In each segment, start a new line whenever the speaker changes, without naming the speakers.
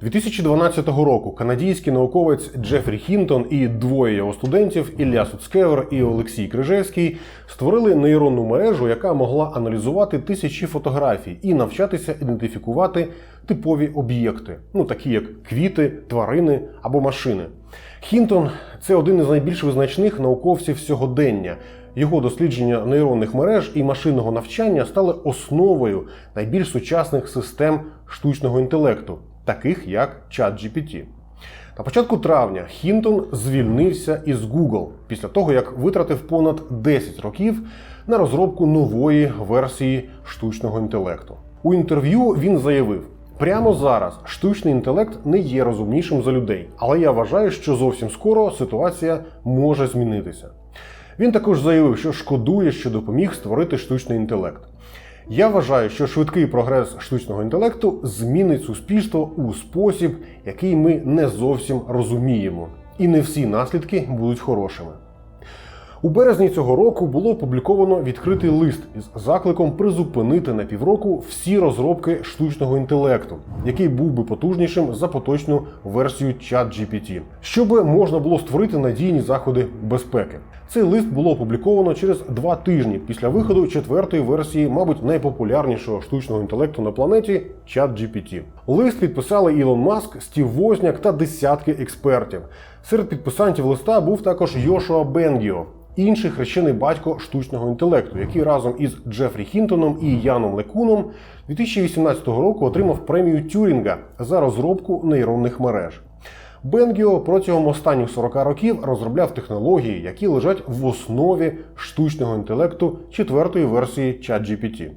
2012 року канадійський науковець Джефрі Хінтон і двоє його студентів Ілля Суцкевер і Олексій Крижевський створили нейронну мережу, яка могла аналізувати тисячі фотографій і навчатися ідентифікувати типові об'єкти, ну такі як квіти, тварини або машини. Хінтон це один із найбільш визначних науковців сьогодення. Його дослідження нейронних мереж і машинного навчання стали основою найбільш сучасних систем штучного інтелекту, таких як ChatGPT. На початку травня Хінтон звільнився із Google після того, як витратив понад 10 років на розробку нової версії штучного інтелекту. У інтерв'ю він заявив: прямо зараз штучний інтелект не є розумнішим за людей, але я вважаю, що зовсім скоро ситуація може змінитися. Він також заявив, що шкодує, що допоміг створити штучний інтелект. Я вважаю, що швидкий прогрес штучного інтелекту змінить суспільство у спосіб, який ми не зовсім розуміємо, і не всі наслідки будуть хорошими. У березні цього року було опубліковано відкритий лист із закликом призупинити на півроку всі розробки штучного інтелекту, який був би потужнішим за поточну версію ChatGPT, щоб можна було створити надійні заходи безпеки. Цей лист було опубліковано через два тижні після виходу четвертої версії, мабуть, найпопулярнішого штучного інтелекту на планеті ChatGPT. Лист підписали Ілон Маск, Стів Возняк та десятки експертів. Серед підписантів листа був також Йошуа Бенгіо, інший хрещений батько штучного інтелекту, який разом із Джефрі Хінтоном і Яном Лекуном 2018 року отримав премію Тюрінга за розробку нейронних мереж. Бенгіо протягом останніх 40 років розробляв технології, які лежать в основі штучного інтелекту четвертої версії ChatGPT.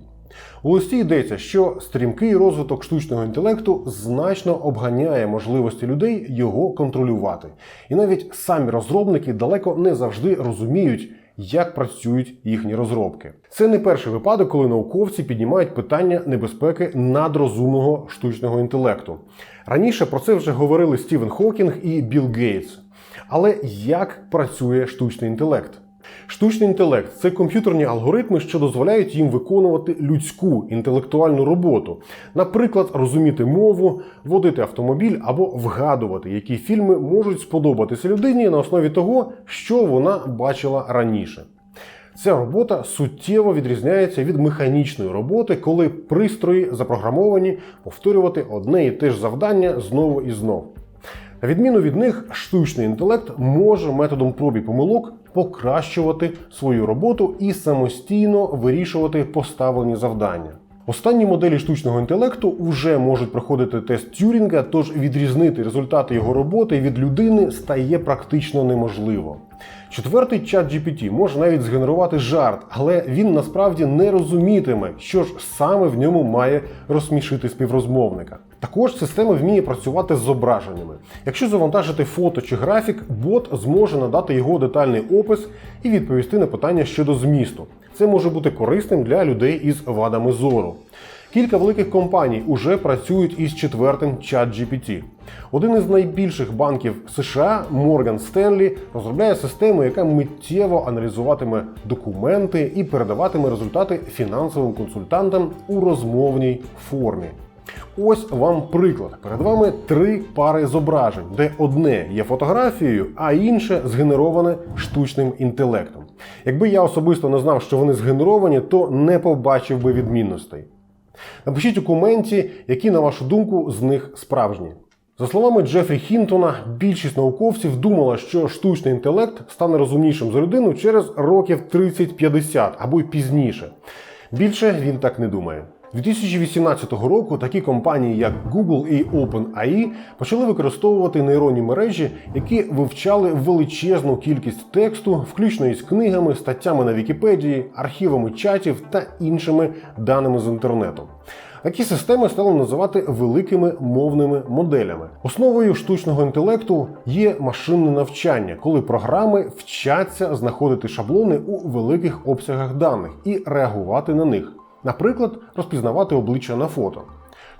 У листі йдеться, що стрімкий розвиток штучного інтелекту значно обганяє можливості людей його контролювати. І навіть самі розробники далеко не завжди розуміють, як працюють їхні розробки. Це не перший випадок, коли науковці піднімають питання небезпеки надрозумного штучного інтелекту. Раніше про це вже говорили Стівен Хокінг і Білл Гейтс. Але як працює штучний інтелект? Штучний інтелект це комп'ютерні алгоритми, що дозволяють їм виконувати людську інтелектуальну роботу, наприклад, розуміти мову, водити автомобіль або вгадувати, які фільми можуть сподобатися людині на основі того, що вона бачила раніше. Ця робота суттєво відрізняється від механічної роботи, коли пристрої запрограмовані повторювати одне і те ж завдання знову і знову. Відміну від них, штучний інтелект може методом проб і помилок покращувати свою роботу і самостійно вирішувати поставлені завдання. Останні моделі штучного інтелекту вже можуть проходити тест Тюрінга, тож відрізнити результати його роботи від людини стає практично неможливо. Четвертий чат GPT може навіть згенерувати жарт, але він насправді не розумітиме, що ж саме в ньому має розсмішити співрозмовника. Також система вміє працювати з зображеннями. Якщо завантажити фото чи графік, бот зможе надати його детальний опис і відповісти на питання щодо змісту. Це може бути корисним для людей із вадами зору. Кілька великих компаній уже працюють із четвертим ChatGPT. Один із найбільших банків США Morgan Stanley розробляє систему, яка миттєво аналізуватиме документи і передаватиме результати фінансовим консультантам у розмовній формі. Ось вам приклад. Перед вами три пари зображень, де одне є фотографією, а інше згенероване штучним інтелектом. Якби я особисто не знав, що вони згенеровані, то не побачив би відмінностей. Напишіть у коменті, які, на вашу думку, з них справжні. За словами Джефрі Хінтона, більшість науковців думала, що штучний інтелект стане розумнішим за людину через років 30-50 або й пізніше. Більше він так не думає. 2018 року такі компанії, як Google і OpenAI, почали використовувати нейронні мережі, які вивчали величезну кількість тексту, включно із книгами, статтями на Вікіпедії, архівами чатів та іншими даними з інтернету. Такі системи стали називати великими мовними моделями. Основою штучного інтелекту є машинне навчання, коли програми вчаться знаходити шаблони у великих обсягах даних і реагувати на них. Наприклад, розпізнавати обличчя на фото.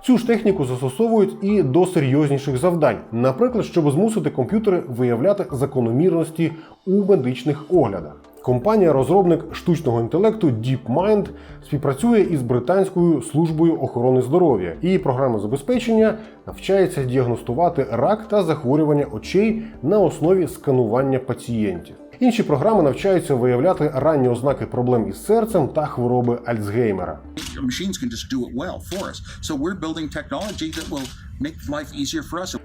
Цю ж техніку застосовують і до серйозніших завдань, наприклад, щоб змусити комп'ютери виявляти закономірності у медичних оглядах. Компанія-розробник штучного інтелекту DeepMind співпрацює із британською службою охорони здоров'я, і програма забезпечення навчається діагностувати рак та захворювання очей на основі сканування пацієнтів. Інші програми навчаються виявляти ранні ознаки проблем із серцем та хвороби Альцгеймера.
machines for us. So we're building technology that will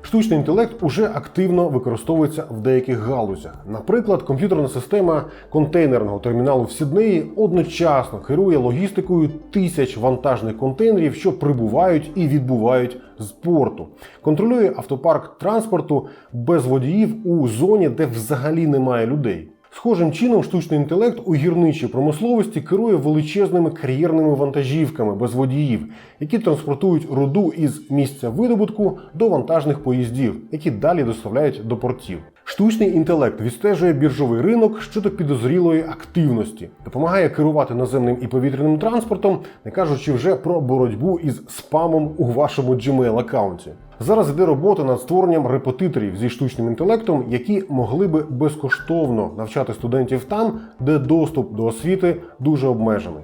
Штучний інтелект уже активно використовується в деяких галузях. Наприклад, комп'ютерна система контейнерного терміналу в Сіднеї одночасно керує логістикою тисяч вантажних контейнерів, що прибувають і відбувають з порту. Контролює автопарк транспорту без водіїв у зоні, де взагалі немає людей. Схожим чином, штучний інтелект у гірничій промисловості керує величезними кар'єрними вантажівками без водіїв, які транспортують руду із місця видобутку до вантажних поїздів, які далі доставляють до портів. Штучний інтелект відстежує біржовий ринок щодо підозрілої активності, допомагає керувати наземним і повітряним транспортом, не кажучи вже про боротьбу із спамом у вашому Gmail аккаунті. Зараз йде робота над створенням репетиторів зі штучним інтелектом, які могли би безкоштовно навчати студентів там, де доступ до освіти дуже обмежений.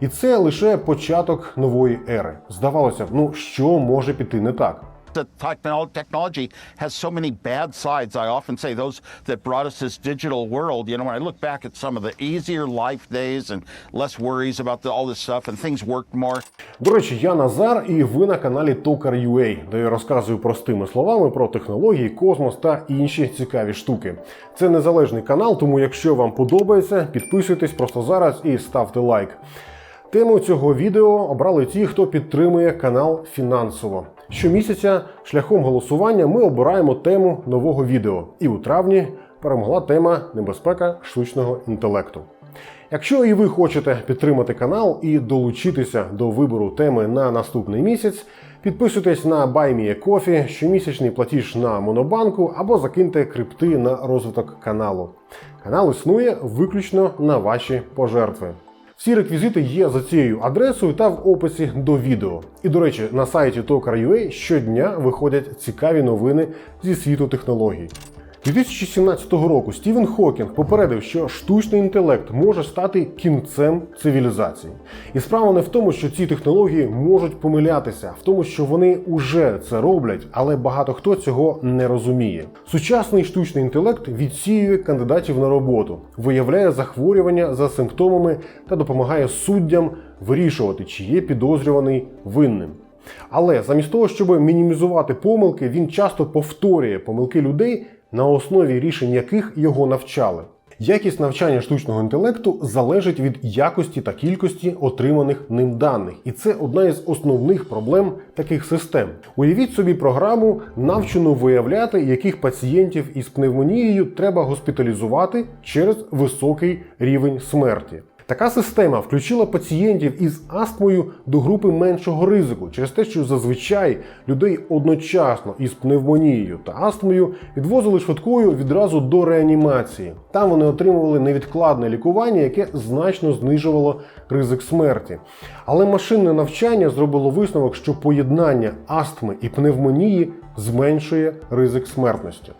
І це лише початок нової ери. Здавалося б, ну що може піти не так?
The techno- technology has so many bad sides. I often say those that brought us this digital world. You know, when I look back at some of the easier life days and less worries about the, all this stuff and things worked more.
До речі, я Назар, і ви на каналі Tokar.ua, де я розказую простими словами про технології, космос та інші цікаві штуки. Це незалежний канал, тому якщо вам подобається, підписуйтесь просто зараз і ставте лайк. Тему цього відео обрали ті, хто підтримує канал фінансово. Щомісяця шляхом голосування ми обираємо тему нового відео. І у травні перемогла тема небезпека штучного інтелекту. Якщо і ви хочете підтримати канал і долучитися до вибору теми на наступний місяць, підписуйтесь на BuyMeACoffee, щомісячний платіж на Монобанку або закиньте крипти на розвиток каналу. Канал існує виключно на ваші пожертви. Всі реквізити є за цією адресою та в описі до відео. І до речі, на сайті Tokar.ua щодня виходять цікаві новини зі світу технологій. 2017 року Стівен Хокінг попередив, що штучний інтелект може стати кінцем цивілізації. І справа не в тому, що ці технології можуть помилятися, а в тому, що вони уже це роблять, але багато хто цього не розуміє. Сучасний штучний інтелект відсіює кандидатів на роботу, виявляє захворювання за симптомами та допомагає суддям вирішувати, чи є підозрюваний винним. Але замість того, щоб мінімізувати помилки, він часто повторює помилки людей, на основі рішень яких його навчали. Якість навчання штучного інтелекту залежить від якості та кількості отриманих ним даних, і це одна із основних проблем таких систем. Уявіть собі програму, навчену виявляти, яких пацієнтів із пневмонією треба госпіталізувати через високий рівень смерті. Така система включила пацієнтів із астмою до групи меншого ризику через те, що зазвичай людей одночасно із пневмонією та астмою відвозили швидкою відразу до реанімації. Там вони отримували невідкладне лікування, яке значно знижувало ризик смерті. Але машинне навчання зробило висновок, що поєднання астми і пневмонії зменшує ризик смертності.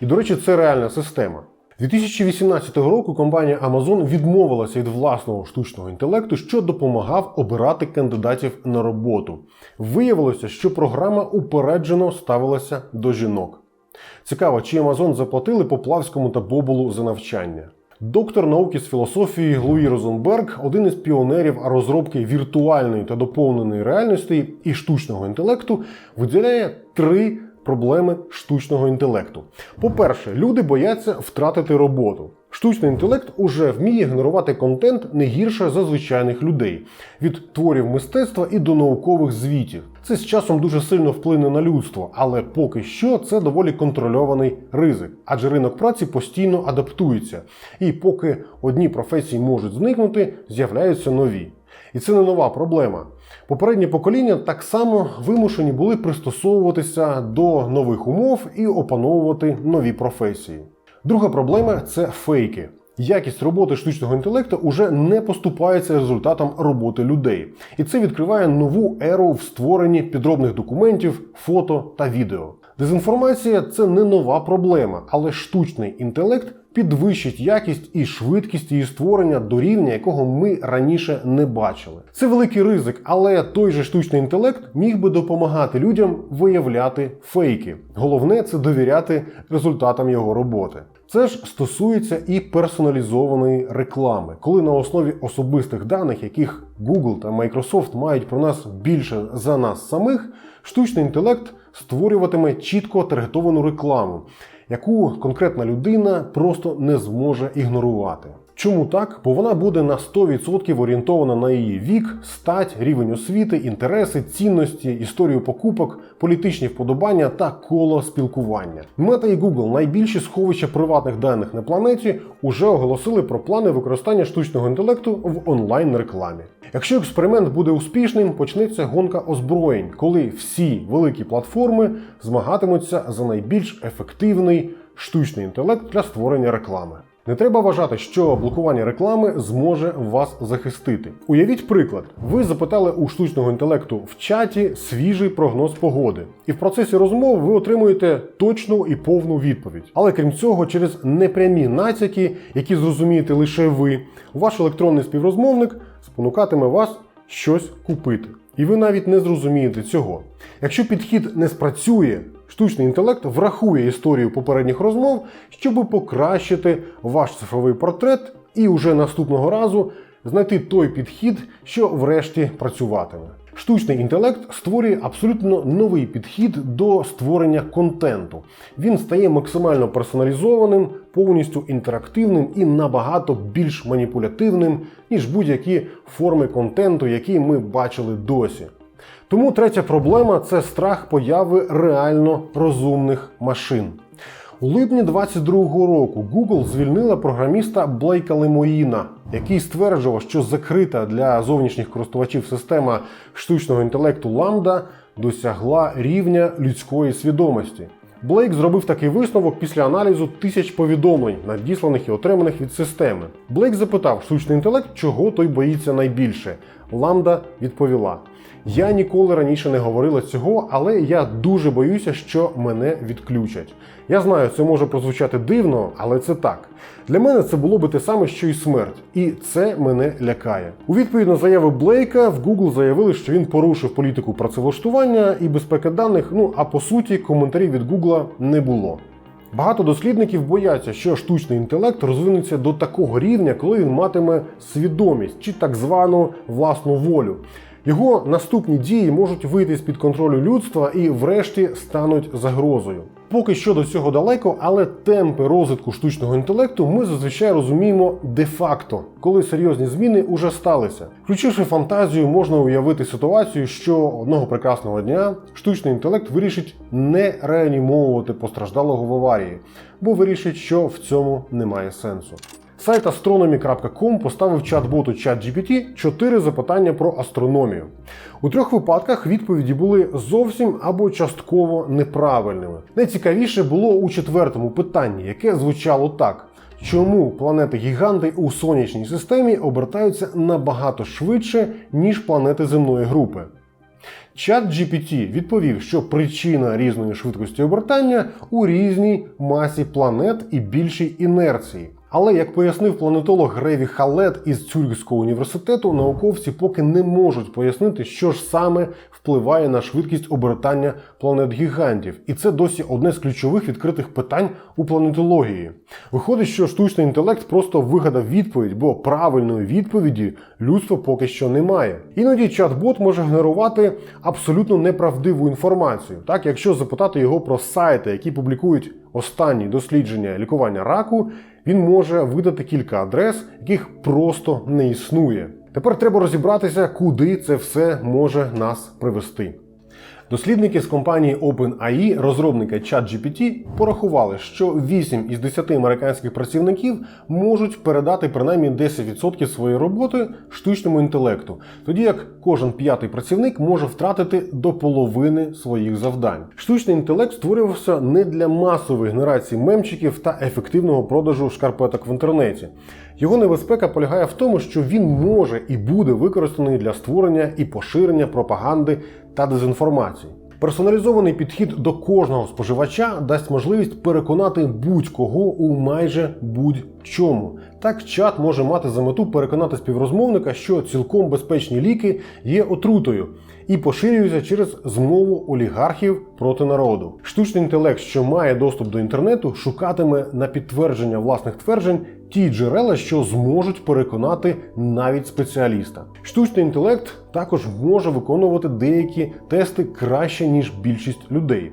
І, до речі, це реальна система. 2018 року компанія Amazon відмовилася від власного штучного інтелекту, що допомагав обирати кандидатів на роботу. Виявилося, що програма упереджено ставилася до жінок. Цікаво, чи Amazon заплатили Поплавському та Бобулу за навчання. Доктор науки з філософії Луї Розенберг, один із піонерів розробки віртуальної та доповненої реальності і штучного інтелекту, виділяє три проблеми штучного інтелекту. По-перше, люди бояться втратити роботу. Штучний інтелект уже вміє генерувати контент не гірше за звичайних людей від творів мистецтва і до наукових звітів. Це з часом дуже сильно вплине на людство, але поки що це доволі контрольований ризик, адже ринок праці постійно адаптується. І поки одні професії можуть зникнути, з'являються нові. І це не нова проблема. Попередні покоління так само вимушені були пристосовуватися до нових умов і опановувати нові професії. Друга проблема це фейки. Якість роботи штучного інтелекту уже не поступається результатам роботи людей, і це відкриває нову еру в створенні підробних документів, фото та відео. Дезінформація це не нова проблема, але штучний інтелект підвищить якість і швидкість її створення до рівня, якого ми раніше не бачили. Це великий ризик, але той же штучний інтелект міг би допомагати людям виявляти фейки. Головне це довіряти результатам його роботи. Це ж стосується і персоналізованої реклами, коли на основі особистих даних, яких Google та Microsoft мають про нас більше за нас самих, штучний інтелект створюватиме чітко таргетовану рекламу, яку конкретна людина просто не зможе ігнорувати. Чому так? Бо вона буде на 100% орієнтована на її вік, стать, рівень освіти, інтереси, цінності, історію покупок, політичні вподобання та коло спілкування. Мета і Google, найбільші сховища приватних даних на планеті, уже оголосили про плани використання штучного інтелекту в онлайн-рекламі. Якщо експеримент буде успішним, почнеться гонка озброєнь, коли всі великі платформи змагатимуться за найбільш ефективний штучний інтелект для створення реклами. Не треба вважати, що блокування реклами зможе вас захистити. Уявіть приклад: ви запитали у штучного інтелекту в чаті свіжий прогноз погоди, і в процесі розмов ви отримуєте точну і повну відповідь. Але крім цього, через непрямі натяки, які зрозумієте лише ви, ваш електронний співрозмовник спонукатиме вас щось купити. І ви навіть не зрозумієте цього. Якщо підхід не спрацює, штучний інтелект врахує історію попередніх розмов, щоб покращити ваш цифровий портрет і уже наступного разу знайти той підхід, що врешті працюватиме. Штучний інтелект створює абсолютно новий підхід до створення контенту. Він стає максимально персоналізованим, повністю інтерактивним і набагато більш маніпулятивним, ніж будь-які форми контенту, які ми бачили досі. Тому третя проблема це страх появи реально розумних машин. У липні 22-го року Google звільнила програміста Блейка Лемоїна, який стверджував, що закрита для зовнішніх користувачів система штучного інтелекту Lambda досягла рівня людської свідомості. Блейк зробив такий висновок після аналізу тисяч повідомлень, надісланих і отриманих від системи. Блейк запитав штучний інтелект, чого той боїться найбільше. Ламда відповіла: Я ніколи раніше не говорила цього, але я дуже боюся, що мене відключать. Я знаю, це може прозвучати дивно, але це так. Для мене це було би те саме, що й смерть, і це мене лякає. У відповідь на заяви Блейка в Google заявили, що він порушив політику працевлаштування і безпеки даних. Ну а по суті, коментарів від Google не було. Багато дослідників бояться, що штучний інтелект розвинеться до такого рівня, коли він матиме свідомість чи так звану власну волю. Його наступні дії можуть вийти з під контролю людства і, врешті, стануть загрозою. Поки що до цього далеко, але темпи розвитку штучного інтелекту ми зазвичай розуміємо де-факто, коли серйозні зміни уже сталися. Включивши фантазію, можна уявити ситуацію, що одного прекрасного дня штучний інтелект вирішить не реанімовувати постраждалого в аварії, бо вирішить, що в цьому немає сенсу. Сайт astronomy.com поставив чат-боту ChatGPT 4 запитання про астрономію. У трьох випадках відповіді були зовсім або частково неправильними. Найцікавіше було у четвертому питанні, яке звучало так: чому планети-гіганти у сонячній системі обертаються набагато швидше, ніж планети земної групи? Чат GPT відповів, що причина різної швидкості обертання у різній масі планет і більшій інерції. Але як пояснив планетолог Греві Халет із Цюрихського університету, науковці поки не можуть пояснити, що ж саме впливає на швидкість обертання планет гігантів, і це досі одне з ключових відкритих питань у планетології. Виходить, що штучний інтелект просто вигадав відповідь, бо правильної відповіді людство поки що не має. Іноді чат-бот може генерувати абсолютно неправдиву інформацію. Так, якщо запитати його про сайти, які публікують останні дослідження лікування раку, він може видати кілька адрес, яких просто не існує. Тепер треба розібратися, куди це все може нас привести. Дослідники з компанії OpenAI, розробника ChatGPT, порахували, що 8 із 10 американських працівників можуть передати принаймні 10% своєї роботи штучному інтелекту, тоді як кожен п'ятий працівник може втратити до половини своїх завдань. Штучний інтелект створювався не для масової генерації мемчиків та ефективного продажу шкарпеток в інтернеті. Його небезпека полягає в тому, що він може і буде використаний для створення і поширення пропаганди та дезінформації. Персоналізований підхід до кожного споживача дасть можливість переконати будь-кого у майже будь-чому. Так, чат може мати за мету переконати співрозмовника, що цілком безпечні ліки є отрутою і поширюються через змову олігархів проти народу. Штучний інтелект, що має доступ до інтернету, шукатиме на підтвердження власних тверджень ті джерела, що зможуть переконати навіть спеціаліста. Штучний інтелект також може виконувати деякі тести краще ніж більшість людей.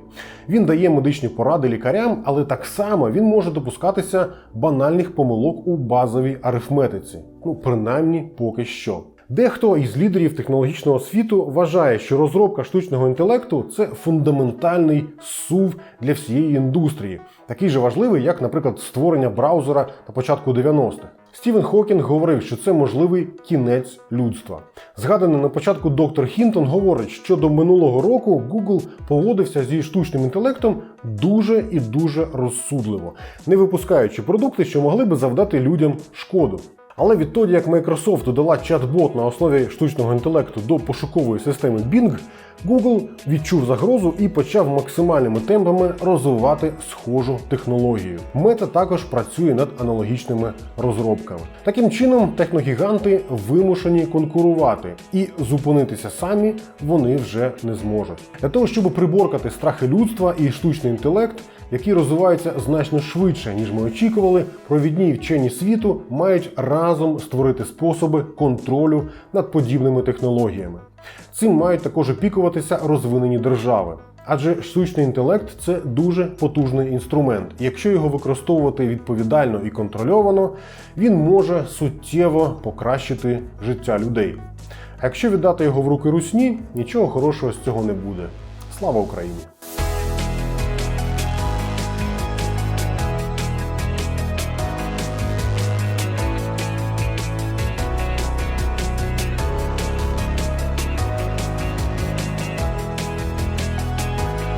Він дає медичні поради лікарям, але так само він може допускатися банальних помилок у базовій арифметиці. Ну принаймні поки що. Дехто із лідерів технологічного світу вважає, що розробка штучного інтелекту це фундаментальний сув для всієї індустрії, такий же важливий, як, наприклад, створення браузера на початку 90-х. Стівен Хокінг говорив, що це можливий кінець людства. Згаданий на початку доктор Хінтон говорить, що до минулого року Google поводився зі штучним інтелектом дуже і дуже розсудливо, не випускаючи продукти, що могли би завдати людям шкоду. Але відтоді, як Microsoft додала чат-бот на основі штучного інтелекту до пошукової системи Bing, Google відчув загрозу і почав максимальними темпами розвивати схожу технологію. Мета також працює над аналогічними розробками. Таким чином, техногіганти вимушені конкурувати, і зупинитися самі вони вже не зможуть. Для того, щоб приборкати страхи людства і штучний інтелект, які розвиваються значно швидше, ніж ми очікували, провідні вчені світу мають разом створити способи контролю над подібними технологіями. Цим мають також опікуватися розвинені держави. Адже штучний інтелект це дуже потужний інструмент. Якщо його використовувати відповідально і контрольовано, він може суттєво покращити життя людей. А якщо віддати його в руки русні, нічого хорошого з цього не буде. Слава Україні!